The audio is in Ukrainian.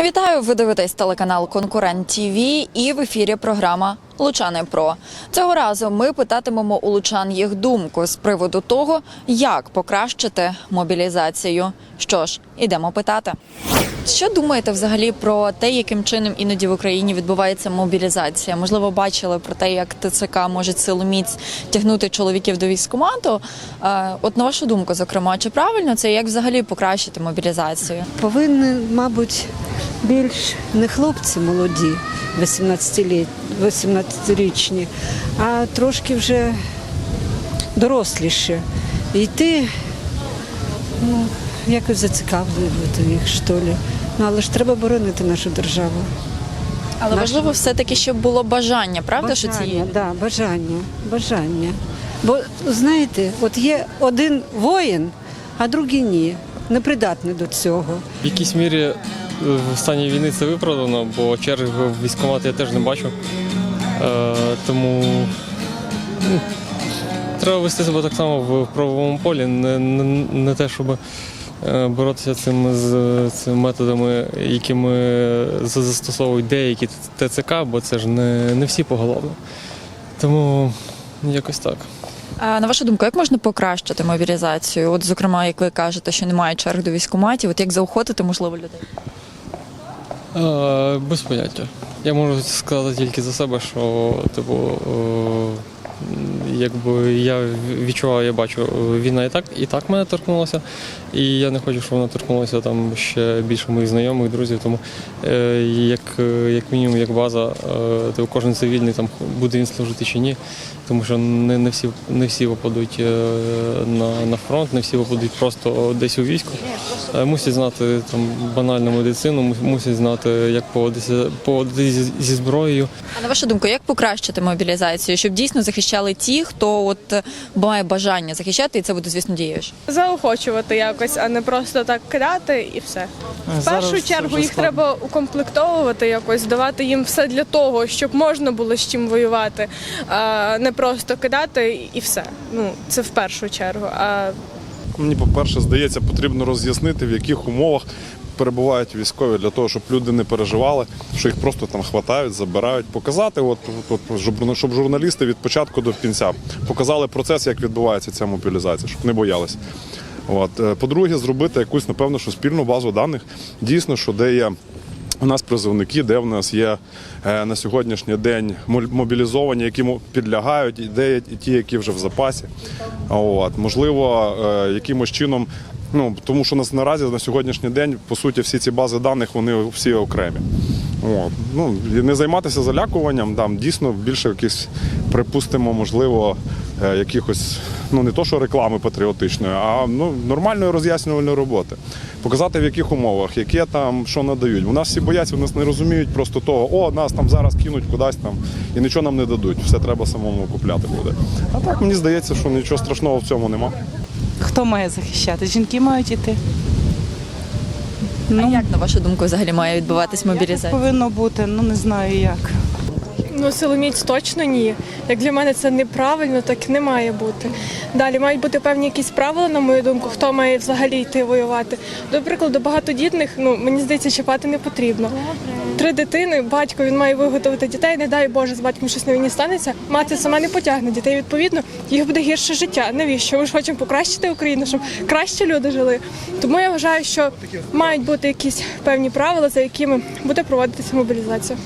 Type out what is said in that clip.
Вітаю! Ви дивитесь телеканал Конкурент ТІВІ і в ефірі програма Лучани Про. Цього разу ми питатимемо у лучан їх думку з приводу того, як покращити мобілізацію. Що ж, ідемо питати. Що думаєте взагалі про те, яким чином іноді в Україні відбувається мобілізація? Можливо, бачили про те, як ТЦК може силоміць тягнути чоловіків до військкомату. Е, От на вашу думку, зокрема, чи правильно це як взагалі покращити мобілізацію? Повинні, мабуть, більш не хлопці молоді, 18-літ- 18-річні, а трошки вже доросліші. Йти, ну, якось зацікавлювати їх, що ли. Ну, але ж треба боронити нашу державу. Але Наш- важливо все-таки, щоб було бажання, правда? що бажання, цієї? да, бажання, бажання. Бо знаєте, от є один воїн, а другий ні. Непридатний до цього. В якійсь мірі е, в стані війни це виправдано, бо черги в військкомат я теж не бачу. Е, тому ну, треба вести себе так само в правовому полі, не, не, не те, щоб е, боротися цим з цими методами, якими застосовують деякі ТЦК, бо це ж не, не всі поголовно. Тому якось так. А на вашу думку, як можна покращити мобілізацію? От, зокрема, як ви кажете, що немає черг до військкоматів, от як заохотити, можливо, людей? Е, без поняття. Я можу сказати тільки за себе, що типу, е, якби я відчуваю, я бачу, війна і так і так мене торкнулася, і я не хочу, щоб вона торкнулася там ще більше моїх знайомих, друзів. Тому е, як, як мінімум, як база, е, кожен цивільний там буде він служити чи ні. Тому що не, не всі не всі попадуть е, на, на фронт, не всі попадуть просто десь у військо. Е, Мусять знати там банальну медицину, мусять знати, як поводитися, поводитися зі, зброєю. А на вашу думку, як покращити мобілізацію, щоб дійсно захищали ті, хто от е, має бажання захищати, і це буде, звісно, дієвіше? заохочувати якось, а не просто так кидати і все. В першу чергу їх треба укомплектовувати якось, давати їм все для того, щоб можна було з чим воювати, а не просто кидати і все. Ну це в першу чергу. А Мені, по-перше, здається, потрібно роз'яснити, в яких умовах перебувають військові для того, щоб люди не переживали, що їх просто там хватають, забирають, показати, от, от, щоб, журналісти від початку до кінця показали процес, як відбувається ця мобілізація, щоб не боялися. От. Е, По-друге, зробити якусь, напевно, що спільну базу даних, дійсно, що де є. У нас призовники, де в нас є е, на сьогоднішній день мобілізовані, які підлягають, і де є ті, які вже в запасі. От. Можливо, е, якимось чином, ну тому що нас наразі на сьогоднішній день, по суті, всі ці бази даних вони всі окремі. От. Ну, не займатися залякуванням, там дійсно більше якісь, припустимо, можливо, е, якихось, ну не то, що реклами патріотичної, а ну, нормальної роз'яснювальної роботи. Показати в яких умовах, яке там що надають. У нас всі бояться, у нас не розуміють просто того, о, нас там зараз кинуть кудись там і нічого нам не дадуть. Все треба самому купляти буде. А так мені здається, що нічого страшного в цьому нема. Хто має захищати? Жінки мають іти. А як на вашу думку взагалі має відбуватись мобілізація? Повинно бути, ну не знаю як. Ну силоміць точно ні. Як для мене це неправильно, так не має бути. Далі мають бути певні якісь правила, на мою думку, хто має взагалі йти воювати. До прикладу, багатодітних, ну мені здається, чіпати не потрібно. Три дитини, батько він має виготовити дітей. Не дай Боже, з батьком щось на війні станеться. Мати сама не потягне дітей. Відповідно, їх буде гірше життя. Навіщо? Ми ж хочемо покращити Україну, щоб краще люди жили. Тому я вважаю, що мають бути якісь певні правила, за якими буде проводитися мобілізація.